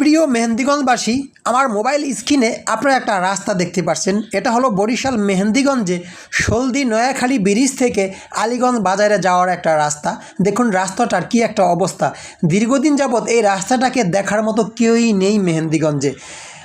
প্রিয় মেহেন্দিগঞ্জবাসী, আমার মোবাইল স্ক্রিনে আপনারা একটা রাস্তা দেখতে পাচ্ছেন এটা হলো বরিশাল মেহেন্দিগঞ্জে সলদি নয়াখালী ব্রিজ থেকে আলিগঞ্জ বাজারে যাওয়ার একটা রাস্তা। দেখুন রাস্তাটার কি একটা অবস্থা। দীর্ঘদিন যাবৎ এই রাস্তাটাকে দেখার মতো কেউই নেই মেহেন্দিগঞ্জে।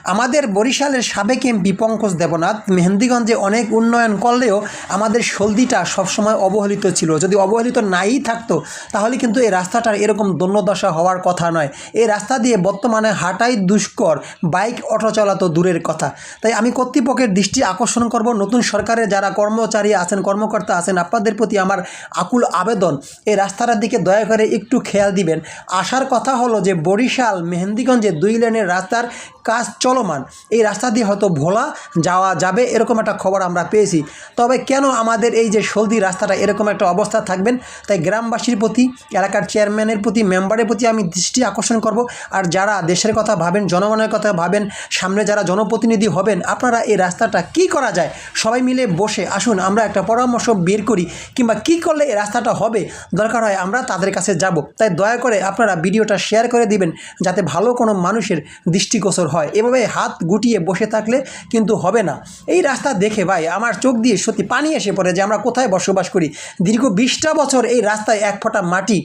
আমাদের বরিশালের সাবেক এমপি পঙ্কজ দেবনাথ মেহেন্দিগঞ্জে অনেক উন্নয়ন করলেও আমাদের সলদিটা সবসময় অবহেলিত ছিল। যদি অবহেলিত নাই থাকতো, তাহলে কিন্তু এই রাস্তাটার এরকম দন্যদশা হওয়ার কথা নয়। এই রাস্তা দিয়ে বর্তমানে হাঁটাই দুষ্কর, বাইক, অটো চলা তো দূরের কথা। তাই আমি কর্তৃপক্ষের দৃষ্টি আকর্ষণ করব। নতুন সরকারের যারা কর্মচারী আছেন, কর্মকর্তা আছেন, আপনাদের প্রতি আমার আকুল আবেদন, এই রাস্তাটার দিকে দয়া করে একটু খেয়াল দিবেন। আসার কথা হলো যে বরিশাল মেহেন্দিগঞ্জে দুই লেনের রাস্তার কাজ চলমান। এই রাস্তা দিয়ে হয়তো ভোলা যাওয়া যাবে এরকম একটা খবর আমরা পেয়েছি। তবে কেন আমাদের এই যে সলদি রাস্তাটা এরকম একটা অবস্থা থাকবেন? তাই গ্রামবাসীর প্রতি, এলাকার চেয়ারম্যানের প্রতি, মেম্বারের প্রতি আমি দৃষ্টি আকর্ষণ করব। আর যারা দেশের কথা ভাবেন, জনগণের কথা ভাবেন, সামনে যারা জনপ্রতিনিধি হবেন, আপনারা এই রাস্তাটা কি করা যায়? সবাই মিলে বসে আসুন, আমরা একটা পরামর্শ বের করি। কিংবা কি করলে এই রাস্তাটা হবে? দরকার হয় আমরা তাদের কাছে যাব। তাই দয়া করে আপনারা ভিডিওটা শেয়ার করে দিবেন, যাতে ভালো কোনো মানুষের দৃষ্টিগোচর হয়। এভাবে হাত গুটিয়ে বসে থাকলে কিন্তু হবে না। এই রাস্তা দেখে ভাই আমার চোখ দিয়ে সত্যি পানি এসে পড়ে যে আমরা কোথায় বসবাস করি। দীর্ঘ বিশটা বছর এই রাস্তায় এক ফোঁটা মাটি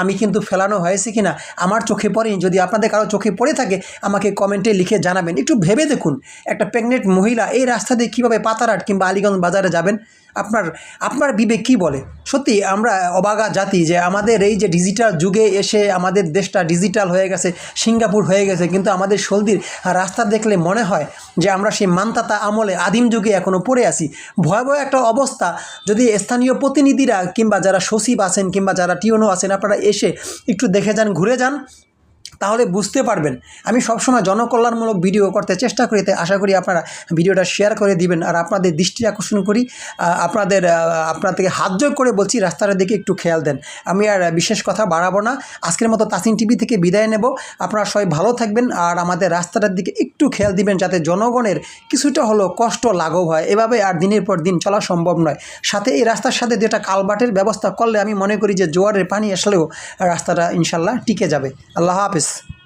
আমি কিন্তু ফেলানো হয়েছে কিনা, আমার চোখে পড়েনি। যদি আপনাদের কারও চোখে পড়ে থাকে, আমাকে কমেন্টে লিখে জানাবেন। একটু ভেবে দেখুন, একটা প্রেগনেন্ট মহিলা এই রাস্তা দিয়ে কীভাবে পাতারহাট কিংবা আলিগঞ্জ বাজারে যাবেন? আপনার আপনার বিবেক কী বলে? সত্যি, আমরা অবাগা জাতি যে আমাদের এই যে ডিজিটাল যুগে এসে আমাদের দেশটা ডিজিটাল হয়ে গেছে, সিঙ্গাপুর হয়ে গেছে, কিন্তু আমাদের সলদির রাস্তা দেখলে মনে হয় যে আমরা সেই মান্তাতা আমলে আদিম যুগে এখনও পড়ে আছি। ভয়াবহ একটা অবস্থা, যদি স্থানীয় প্রতিনিধিরা কিংবা যারা সচিব আছেন কিংবা যারা টিওনো আছেন, আপনারা এসে একটু দেখে যান, ঘুরে যান। তাহলে বুঝতে পারবেন। আমি সবসময় জনকল্যাণমূলক ভিডিও করতে চেষ্টা করি, তাই আশা করি আপনারা ভিডিওটা শেয়ার করে দিবেন। আর আপনাদের দৃষ্টি আকর্ষণ করি আপনাদের থেকে হাত জোর করে বলছি রাস্তাটার দিকে একটু খেয়াল দেন। আমি আর বিশেষ কথা বাড়াবো না। আজকের মতো তাসিন টিভি থেকে বিদায় নেব। আপনারা সবাই ভালো থাকবেন আর আমাদের রাস্তাটার দিকে একটু খেয়াল দিবেন, যাতে জনগণের কিছুটা হলেও কষ্ট লাঘব হয়। এভাবে আর দিনের পর দিন চলা সম্ভব নয়। সাথে এই রাস্তার সাথে যেটা কালবাটের ব্যবস্থা করলে আমি মনে করি যে জোয়ারের পানি আসলেও রাস্তাটা ইনশাল্লাহ টিকে যাবে। আল্লাহ হাফিজ। Adiós.